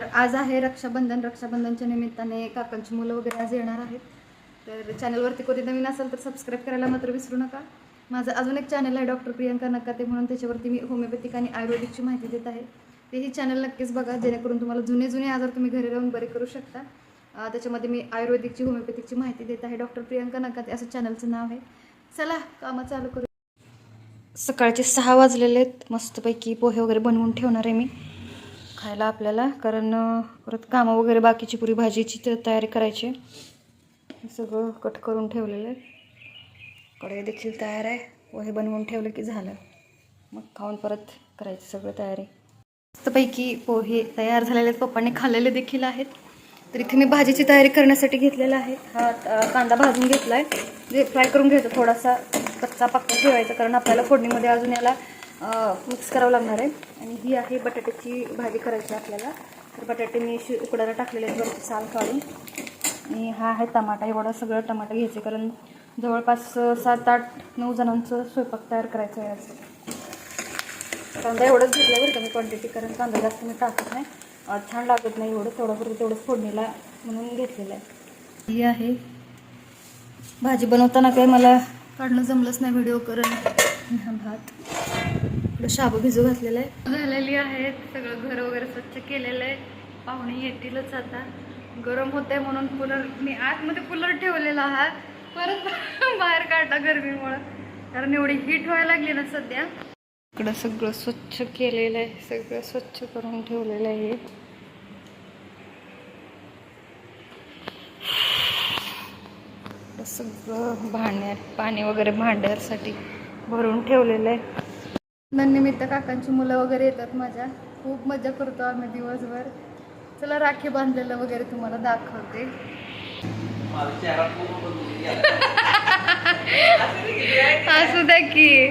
तर आज आहे रक्षाबंधन. रक्षाबंधनच्या निमित्ताने काकांची मुलं वगैरे आज येणार आहेत. तर चॅनलवरती कोणी नवीन असेल तर सबस्क्राईब करायला मात्र विसरू नका. माझं अजून एक चॅनल आहे डॉक्टर प्रियंका नकाते म्हणून त्याच्यावरती मी होमिओपॅथिक आणि आयुर्वेदिकची माहिती देत आहे. तेही चॅनल नक्कीच बघा जेणेकरून तुम्हाला जुने जुने आजार तुम्ही घरी राहून बरे करू शकता. त्याच्यामध्ये मी आयुर्वेदिकची होमिओपॅथिकची माहिती देत आहे. डॉक्टर प्रियंका नकाते असं चॅनलचं नाव आहे. चला कामं चालू करू. सकाळचे सहा वाजलेले आहेत. मस्तपैकी पोहे वगैरे बनवून ठेवणार आहे मी. खायला आपल्याला कारण परत कामं वगैरे बाकीची पुरी भाजीची तर तयारी करायची. आहे. हे सगळं कट करून ठेवलेलं आहे. कढई देखील तयार आहे. पोहे बनवून ठेवलं की झालं. मग खाऊन परत करायची सगळं तयारी. मस्तपैकी पोहे तयार झालेले आहेत. पप्पांनी खाल्लेले देखील आहेत. तर इथे मी भाजीची तयारी करण्यासाठी घेतलेला आहे. हा कांदा भाजून घेतला आहे जे फ्राय करून घ्यायचा थोडासा कच्चा पक्का ठेवायचा कारण आपल्याला फोडणीमध्ये अजून याला मिक्स करावं लागणार आहे. आणि ही आहे बटाट्याची भाजी करायची आहे आपल्याला. तर बटाटे मी शि उकडायला टाकलेले आहेत वरती साल काढून. आणि हा आहे टमाटा. एवढा सगळं टमाटा घ्यायचे. कारण जवळपास सात आठ नऊ जणांचं स्वयंपाक तयार करायचं आहे असं कांदा एवढंच घेतला बरं का मी क्वांटिटी कारण कांदा जास्त मी टाकत नाही. छान लागत नाही एवढं. थोडंपुरतं तेवढंच फोडणीला म्हणून घेतलेलं आहे. ही आहे भाजी बनवताना काही मला काढणं जमलंच नाही. व्हिडिओ करून हा भात. आपलं शाबू भिजू घातलेलं आहे. झालेली आहे. सगळं घर वगैरे स्वच्छ केलेलं आहे. पाहुणे येतीलच आता. गरम होते म्हणून कूलर मी आतमध्ये कूलर ठेवलेला हा. परत बाहेर काढला गरमीमुळं. कारण एवढी हीट व्हायला लागली ना सध्या. इकडं सगळं स्वच्छ केलेलं आहे. सगळं स्वच्छ करून ठेवलेलं आहे सगळं भांड्यात पाणी वगैरे भांड्यासाठी भरून ठेवलेलं आहे. निमित्त काकांची मुलं वगैरे येतात माझ्या. खूप मजा करतो आम्ही दिवसभर. चला राखी बांधलेलं वगैरे तुम्हाला दाखवते. असू द्या की.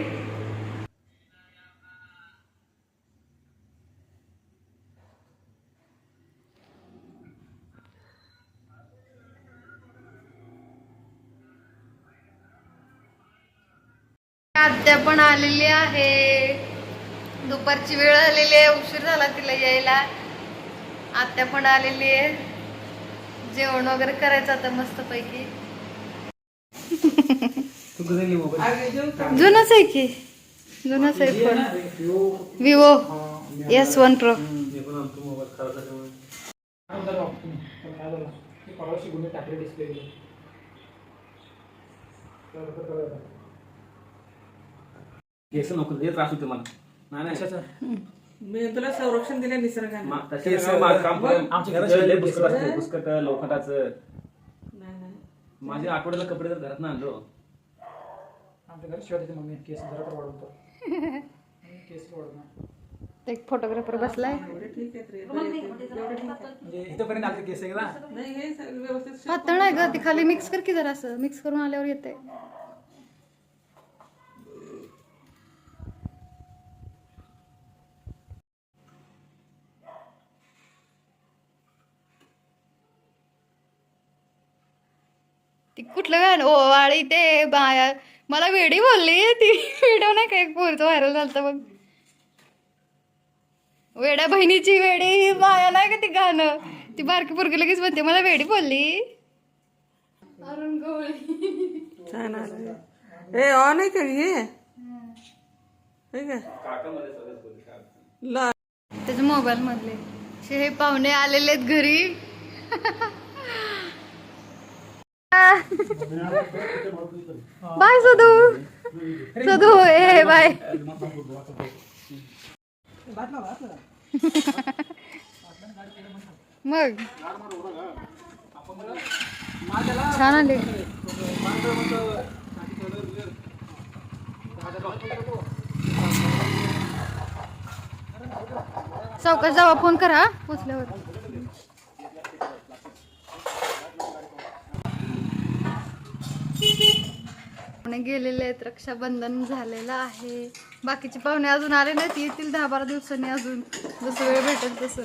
आत्या पण आलेली आहे. दुपारची वेळ आलेली आहे उशीर झाला तिला यायला. आत्या पण आलेली आहे. जेवण वगैरे करायचं आता मस्त पैकी जुनच आहे की? जुनच आहे phone Vivo S one pro नको त्रास होते मला. नाही नाही. मी तुला संरक्षण दिलं निसर्गाने. मा- तसे सगळं माझं काम करून आमच्या घरात लय पुस्तक असते पुस्तक लोखंडाचं. नाही नाही. माझ्या आठवड्याला कपडे तर घरात आणलो. आमच्या घरी शिवाय मम्मी केस जरा तर वाढवतो. केस वाढवणार. एक फोटोग्राफर बसलाय. एवढे ठीक आहेत रे एवढे ठीक आहे. म्हणजे इथंपर्यंत आमचे केस आहे का नाही हे सगळं व्यवस्थित पातळ नाही ग ती खाली मिक्स कर की जरा असं मिक्स करून आल्यावर येते ती कुठलं गाणं? ओ वाळी ते बाया मला वेडी बोलली ती. व्हिडिओ नाही का एक पोरचं व्हायरल झालं बघ. वेड्या बहिणीची वेडी माया नाही का ती गाणं? ती बारकी पोरगी लगेच म्हणते मला वेडी बोलली. अरुण गवळी ए ऑन आहे का हे? त्याच्या मोबाईल मधले. शे हे पाहुणे आलेले आहेत घरी. बाय सदू. सदू ए बाय. मग. छान आले. चौकात जावा फोन करा पोचल्यावर. पाहुणे गेलेले आहेत रक्षाबंधन झालेलं आहे. बाकीचे पाहुणे अजून आले नाहीत येतील दहा बारा दिवसांनी अजून. जसं वेळ भेटेल तसं.